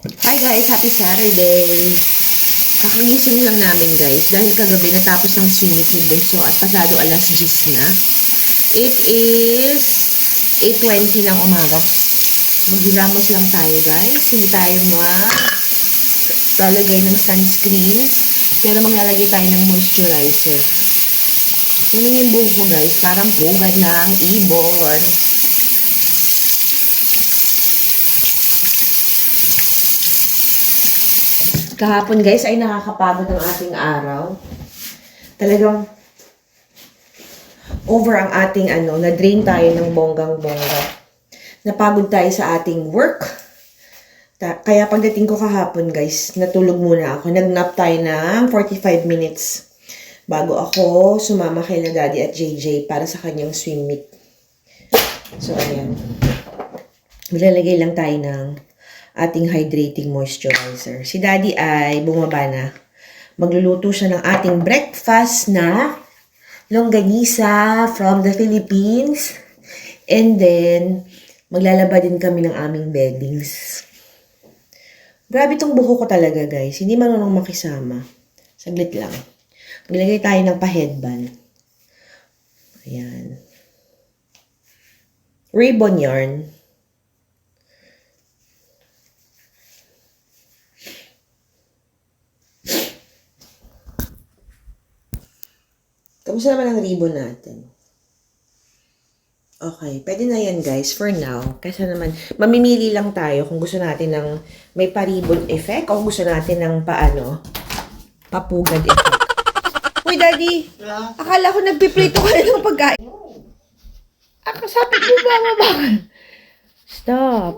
Hi guys, happy Saturday! Kakagising lang namin guys dahil kagabi natapos ng swimming ni Bunso at pasado alas 10 na. It is 8.20 ng umaga. Magigamos lang tayo guys. Hindi tayo mag lalagay ng sunscreen. Pero maglalagay tayo ng moisturizer. Tingnan yung buhok ko guys. Parang pugad ng ibon. Kahapon guys ay nakakapagod ang ating araw. Talagang over ang ating ano, na-drain tayo ng bonggang-bongga. Napagod tayo sa ating work. Kaya pagdating ko kahapon guys, natulog muna ako. Nag-nap tayo ng 45 minutes bago ako sumama kay na Daddy at JJ para sa kanyang swim meet. So, ayan. Maglalagay lang tayo ng ating hydrating moisturizer. Si Daddy ay bumaba na. Magluluto siya ng ating breakfast na longganisa from the Philippines. And then, maglalaba din kami ng aming beddings. Grabe tong buho ko talaga, guys. Hindi marunong makisama. Saglit lang. Maglagay tayo ng pa-headband. Ayan. Ribbon yarn. Kamusta naman ang ribbon natin? Okay, pwede na yan guys for now. Kasi naman, mamimili lang tayo kung gusto natin ng may pa-ribbon effect o kung gusto natin ng paano, papugad effect. Uy, Daddy! Akala ko nagpiprito ka na ng pagkain. Ako, sabi ko ba, mama? Stop.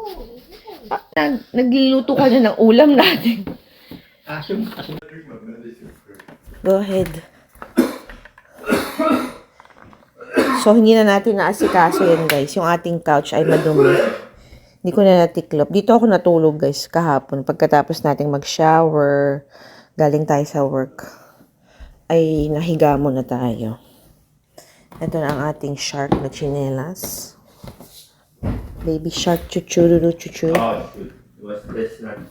Ah, nag, nagluluto ka na ng ulam natin. Go ahead. So, hindi na natin naasikaso yan, guys. Yung ating couch ay madumi. Hindi ko na natiklop. Dito ako natulog, guys, kahapon. Pagkatapos nating mag-shower, galing tayo sa work, ay nahiga muna tayo. Ito na ang ating shark na chinelas. Baby shark, chuchururu, chuchuru. Oh. It was this not.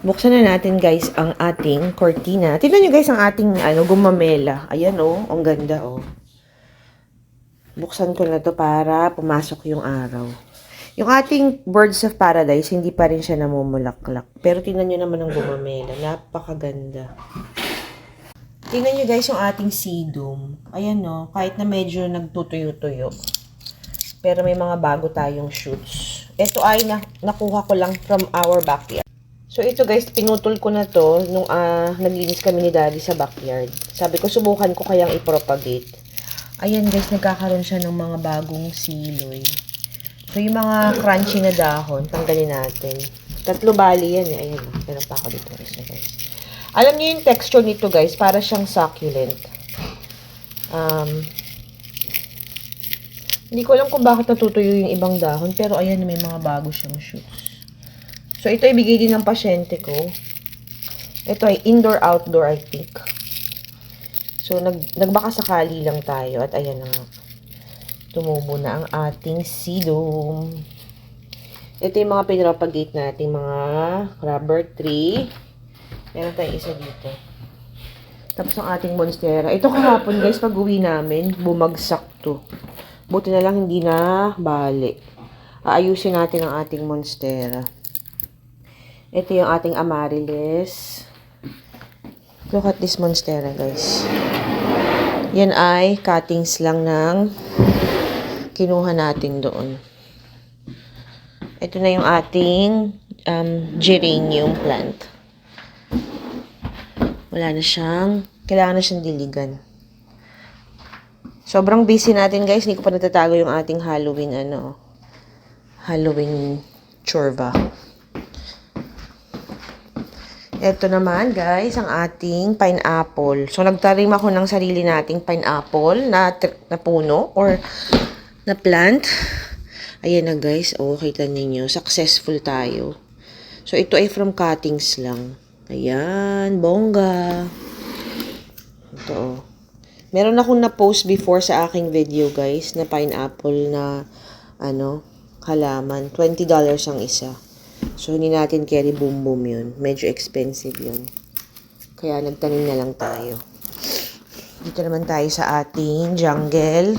Buksan na natin guys ang ating cortina. Tignan nyo guys ang ating ano, gumamela. Ayan oh, ang ganda oh. Buksan ko na to para pumasok yung araw. Yung ating Birds of Paradise, hindi pa rin siya namumulaklak. Pero tingnan nyo naman ang gumamela. Napakaganda. Tingnan nyo guys yung ating sedum. Ayan no, kahit na medyo nagtutuyo-tuyo. Pero may mga bago tayong shoots. Ito ay na, nakuha ko lang from our backyard. So ito guys, pinutol ko na to nung ah, naglinis kami ni Daddy sa backyard. Sabi ko, subukan ko kayang i-propagate. Ayan guys, nagkakaroon siya ng mga bagong siloy. So yung mga crunchy na dahon, tanggalin natin. Tatlo bali yan eh. Ayun, meron pa ako dito isa guys. Alam niyo yung texture nito guys, para siyang succulent. Um, hindi ko alam kung bakit natutuyo yung ibang dahon, pero ayan, may mga bago siyang shoots. So, ito ay bigay din ng pasyente ko. Ito ay indoor-outdoor, I think. So, nag, nagbaka sakali lang tayo. At ayan na nga. Tumubo na ang ating sedum. Ito yung mga pinropagate nating mga rubber tree. Meron tayong isa dito. Tapos ang ating monstera. Ito kahapon guys, pag uwi namin, bumagsak to. Buti na lang hindi na bali. Aayusin natin ang ating monstera. Ito yung ating amaryllis. Look at this monstera, guys. Yan ay cuttings lang ng kinuha natin doon. Ito na yung ating um, geranium plant. Wala na siyang, kailangan na siyang diligan. Sobrang busy natin, guys. Hindi ko pa natatago yung ating Halloween, ano, Halloween chorba. Ito naman, guys, ang ating pineapple. So, nagtarim ako ng sarili nating pineapple na, na puno or na plant. Ayan na, guys. O, kita ninyo. Successful tayo. So, ito ay from cuttings lang. Ayan, bongga. Ito, oh. Meron akong na-post before sa aking video, guys, na pineapple na, ano, halaman. $20 ang isa. So, hindi natin carry boom boom yun. Medyo expensive yun. Kaya nagtanim na lang tayo. Dito naman tayo sa ating jungle.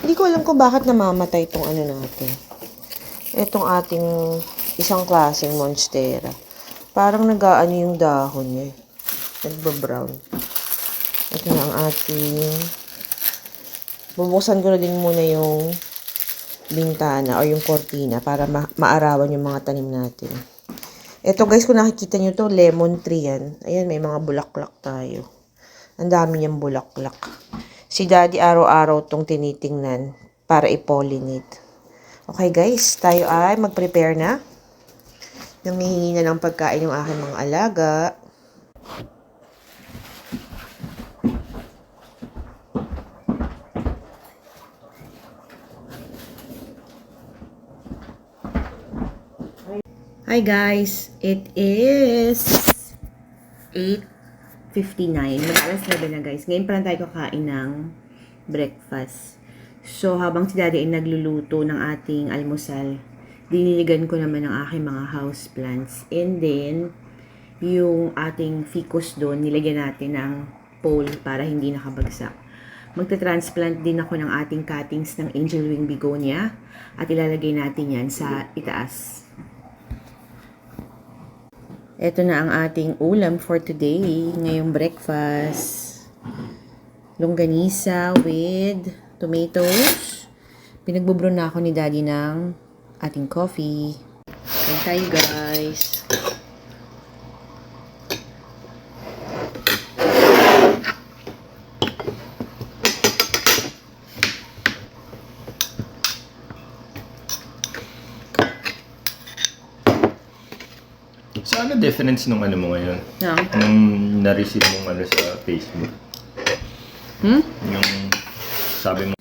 Hindi ko alam kung bakit namamatay itong ano natin. Itong ating isang klaseng monstera. Parang nag-aano yung dahon niya. Nagba-brown. Ito na ang ating... Bubuksan ko na din muna yung bintana o yung kortina para ma- maarawan yung mga tanim natin. Ito guys, kung nakikita nyo to, lemon tree yan. Ayan, may mga bulaklak tayo. Ang dami niyang bulaklak. Si daddy araw-araw tong tinitingnan para i-pollinate. Okay guys, tayo ay mag-prepare na. Nanghihingi na ng pagkain yung aking mga alaga. Hi guys, it is 8.59. Mag-alas 9 na guys. Ngayon pa lang tayo kakain ng breakfast. So, habang si daddy ay nagluluto ng ating almusal, diniligan ko naman ang aking mga house plants. And then, yung ating ficus doon, nilagyan natin ng pole para hindi nakabagsak. Magta-transplant din ako ng ating cuttings ng angel wing begonia at ilalagay natin yan sa itaas. Ito na ang ating ulam for today, ngayong breakfast. Longganisa with tomatoes. Pinagbubro na ako ni daddy ng ating coffee. Kain tayo guys. Ano difference nung ano mo ngayon? Na? Nung na-receive mong ano sa Facebook? Hmm? Yung sabi mo,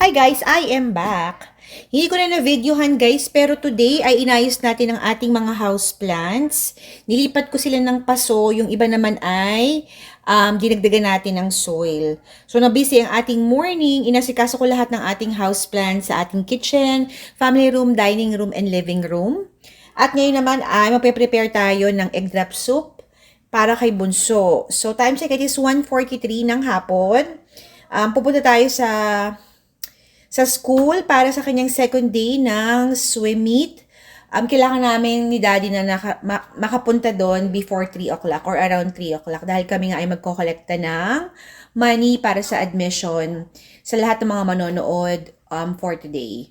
Hi guys, I am back. Hindi ko na na-videohan guys, pero today ay inayos natin ang ating mga house plants. Nilipat ko sila ng paso, yung iba naman ay um, dinagdagan natin ng soil. So nabisi ang ating morning, inasikaso ko lahat ng ating house plants sa ating kitchen, family room, dining room, and living room. At ngayon naman ay magpe-prepare tayo ng egg drop soup para kay Bunso. So time check, it is 1.43 ng hapon. Um, pupunta tayo sa sa school para sa kanyang second day ng swim meet. Um, kailangan namin ni daddy na naka, ma- makapunta doon before 3 o'clock or around 3 o'clock dahil kami nga ay magkokolekta ng money para sa admission sa lahat ng mga manonood um, for today.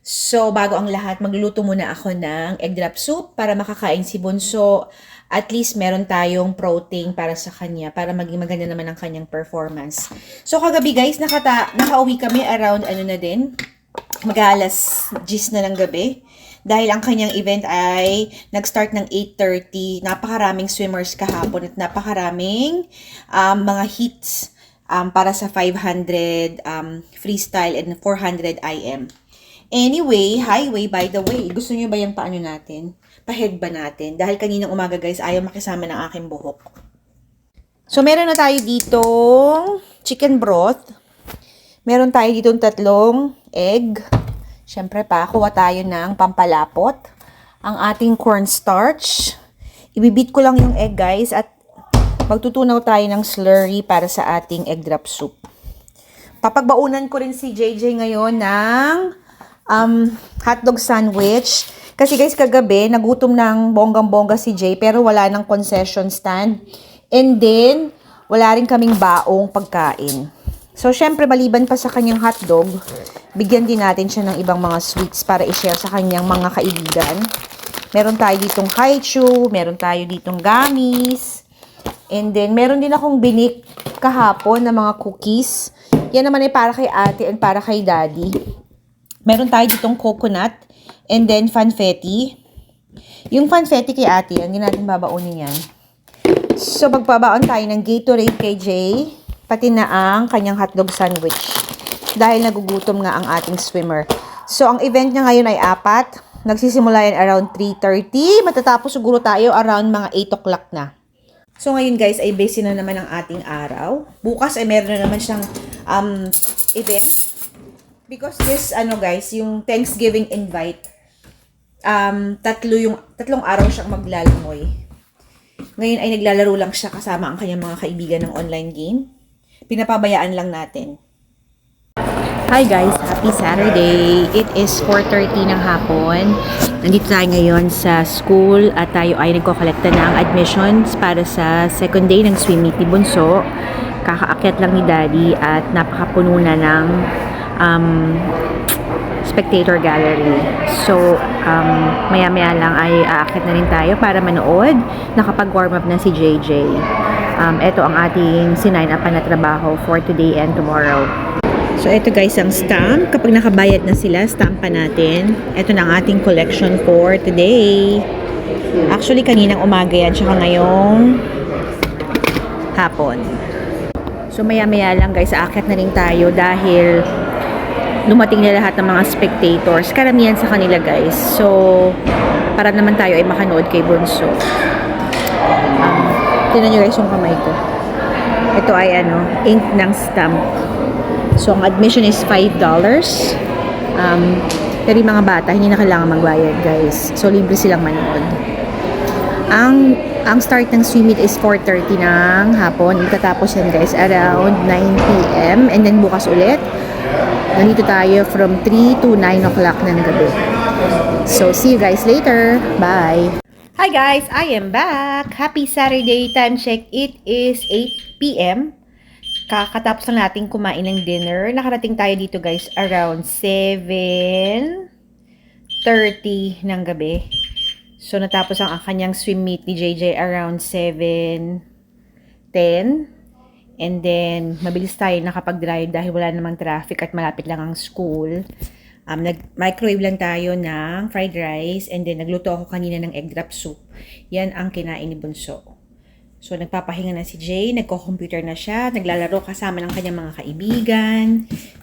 So, bago ang lahat, magluluto muna ako ng egg drop soup para makakain si Bunso. At least meron tayong protein para sa kanya para maging maganda naman ang kanyang performance. So, kagabi guys, nakata nakauwi kami around ano na din, mag-alas 10 na ng gabi. Dahil ang kanyang event ay nag-start ng 8.30. Napakaraming swimmers kahapon at napakaraming um, mga hits um, para sa 500 um, freestyle and 400 IM. Anyway, highway, by the way, gusto niyo ba yung paano natin? Pa-head ba natin? Dahil kaninang umaga guys, ayaw makisama ng aking buhok. So, meron na tayo ditong chicken broth. Meron tayo ditong tatlong egg. Siyempre pa, kuha tayo ng pampalapot. Ang ating cornstarch. Ibibit ko lang yung egg guys at magtutunaw tayo ng slurry para sa ating egg drop soup. Papagbaunan ko rin si JJ ngayon ng um, hotdog sandwich. Kasi guys, kagabi, nagutom ng bonggang-bongga si Jay, pero wala ng concession stand. And then, wala rin kaming baong pagkain. So, syempre, maliban pa sa kanyang hotdog, bigyan din natin siya ng ibang mga sweets para i-share sa kanyang mga kaibigan. Meron tayo ditong kaichu, meron tayo ditong gummies, and then, meron din akong binik kahapon na mga cookies. Yan naman ay para kay ate and para kay daddy. Meron tayo ditong coconut and then fanfetti. Yung fanfetti kay ate, hindi natin babaunin yan. So, magbabaon tayo ng Gatorade kay Jay, pati na ang kanyang hotdog sandwich. Dahil nagugutom nga ang ating swimmer. So, ang event niya ngayon ay apat. Nagsisimula yan around 3.30. Matatapos siguro tayo around mga 8 o'clock na. So ngayon guys ay busy na naman ang ating araw. Bukas ay meron na naman siyang um, event. Because this ano guys, yung Thanksgiving invite um, tatlo yung, tatlong araw siyang maglalangoy. Ngayon ay naglalaro lang siya kasama ang kanyang mga kaibigan ng online game. Pinapabayaan lang natin. Hi guys, happy Saturday. It is 4.30 ng hapon. Nandito tayo ngayon sa school at tayo ay nagkokolekta ng admissions para sa second day ng swim meet ni Bunso. Kakaakyat lang ni Daddy at napakapuno na ng um, spectator gallery. So, um, maya-maya lang ay aakyat na rin tayo para manood. Nakapag-warm up na si JJ. Um, ito ang ating sinign up na trabaho for today and tomorrow. So, ito guys ang stamp. Kapag nakabayad na sila, stamp pa natin. Ito na ang ating collection for today. Actually, kaninang umaga yan, tsaka ngayong hapon. So, maya-maya lang guys, aakyat na rin tayo dahil dumating na lahat ng mga spectators. Karamihan sa kanila guys. So, para naman tayo ay makanood kay Bunso. Um, tingnan nyo guys yung kamay ko. Ito ay ano, ink ng stamp. So, ang admission is $5. Um, pero yung mga bata, hindi na kailangan magbayad, guys. So, libre silang manood. Ang ang start ng swim meet is 4.30 ng hapon. Ikatapos yan, guys, around 9 p.m. And then, bukas ulit, nandito tayo from 3 to 9 o'clock ng gabi. So, see you guys later. Bye! Hi guys, I am back. Happy Saturday. Time check. It is 8 p.m. Kakatapos lang natin kumain ng dinner. Nakarating tayo dito guys around 7.30 ng gabi. So natapos ang kanyang swim meet ni JJ around 7.10. And then, mabilis tayo nakapag-drive dahil wala namang traffic at malapit lang ang school. Um, nag-microwave lang tayo ng fried rice and then nagluto ako kanina ng egg drop soup. Yan ang kinain ni Bunso. So, nagpapahinga na si Jay, nagko-computer na siya, naglalaro kasama ng kanyang mga kaibigan.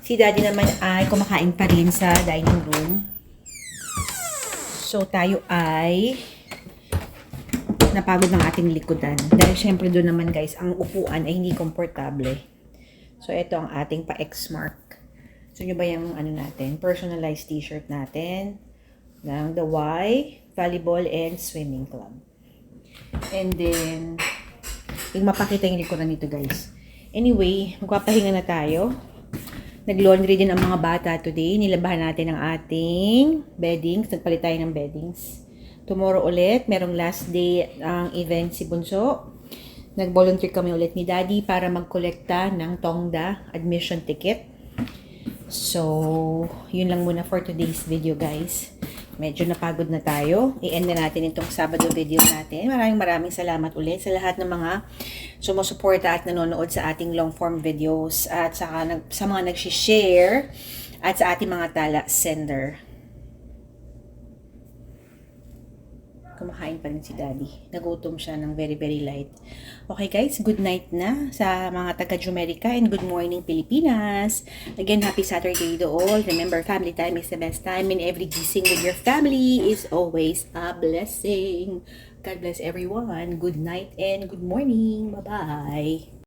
Si Daddy naman ay kumakain pa rin sa dining room. So, tayo ay napagod ng ating likodan. Dahil syempre doon naman guys, ang upuan ay hindi komportable. So, ito ang ating pa-X-mark. So, nyo ba yung ano natin, personalized t-shirt natin ng The Y, Volleyball and Swimming Club. And then, yung mapakita yung likuran nito guys. Anyway, magpapahinga na tayo. Nag-laundry din ang mga bata today. Nilabahan natin ang ating beddings. Nagpalit tayo ng beddings. Tomorrow ulit, merong last day ang event si Bunso. Nag-volunteer kami ulit ni Daddy para magkolekta ng Tongda admission ticket. So, yun lang muna for today's video guys. Medyo napagod na tayo. I-end na natin itong Sabado video natin. Maraming maraming salamat ulit sa lahat ng mga sumusuporta at nanonood sa ating long form videos at sa, sa mga nag-share at sa ating mga tala sender. Kumakain pa rin si Daddy. Nagutom siya ng very, very light. Okay guys, good night na sa mga taga Jumerica and good morning Pilipinas. Again, happy Saturday to all. Remember, family time is the best time and every gising with your family is always a blessing. God bless everyone. Good night and good morning. Bye-bye.